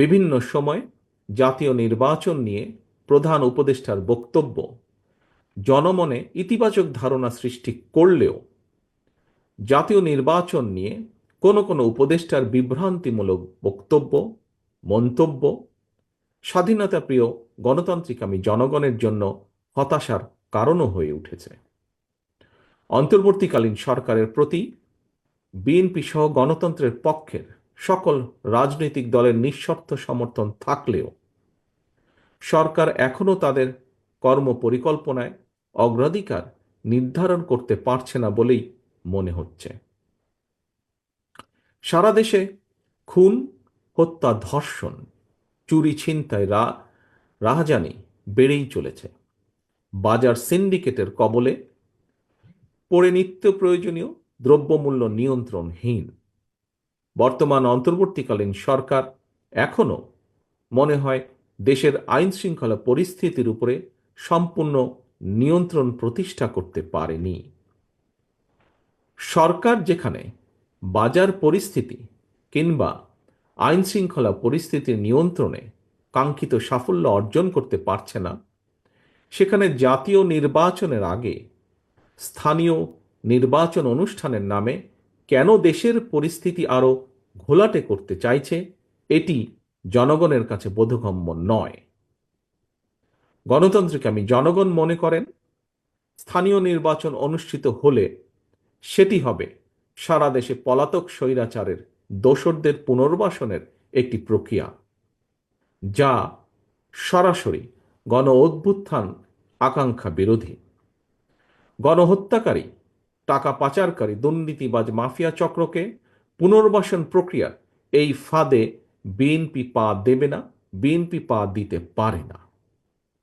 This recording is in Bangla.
বিভিন্ন সময় জাতীয় নির্বাচন নিয়ে প্রধান উপদেষ্টার বক্তব্য। জনমনে ইতিবাচক ধারণা সৃষ্টি করলেও জাতীয় নির্বাচন নিয়ে কোনো কোনো উপদেষ্টার বিভ্রান্তিমূলক বক্তব্য, মন্তব্য স্বাধীনতাপ্রিয় গণতান্ত্রিকামী জনগণের জন্য হতাশার কারণও হয়ে উঠেছে। অন্তর্বর্তীকালীন সরকারের প্রতি বিএনপি সহ গণতন্ত্রের পক্ষের সকল রাজনৈতিক দলের নিঃশর্ত সমর্থন থাকলেও সরকার এখনও তাদের কর্ম পরিকল্পনায় অগ্রাধিকার নির্ধারণ করতে পারছে না বলেই মনে হচ্ছে। সারা দেশে খুন, হত্যা, ধর্ষণ, চুরি, ছিনতাই রা, রাহাজানি বেড়েই চলেছে। বাজার সিন্ডিকেটের কবলে পড়ে নিত্য প্রয়োজনীয় দ্রব্যমূল্য নিয়ন্ত্রণহীন। বর্তমান অন্তর্বর্তীকালীন সরকার এখনও মনে হয় দেশের আইন শৃঙ্খলা পরিস্থিতির উপরে সম্পূর্ণ নিয়ন্ত্রণ প্রতিষ্ঠা করতে পারেনি। সরকার যেখানে বাজার পরিস্থিতি কিংবা আইন শৃঙ্খলা পরিস্থিতির নিয়ন্ত্রণে কাঙ্ক্ষিত সাফল্য অর্জন করতে পারছে না, সেখানে জাতীয় নির্বাচনের আগে স্থানীয় নির্বাচন অনুষ্ঠানের নামে কেন দেশের পরিস্থিতি আরও ঘোলাটে করতে চাইছে, এটি জনগণের কাছে বোধগম্য নয়। গণতন্ত্রকে আমি জনগণ মনে করেন, স্থানীয় নির্বাচন অনুষ্ঠিত হলে সেটি হবে সারা দেশে পলাতক স্বৈরাচারের দোসরদের পুনর্বাসনের একটি প্রক্রিয়া, যা সরাসরি গণ অভ্যুত্থান আকাঙ্ক্ষা বিরোধী। গণহত্যাকারী, টাকা পাচারকারী, দুর্নীতিবাজ মাফিয়া চক্রকে পুনর্বাসন প্রক্রিয়া এই ফাঁদে বিএনপি পা দেবে না বিএনপি পা দিতে পারে না।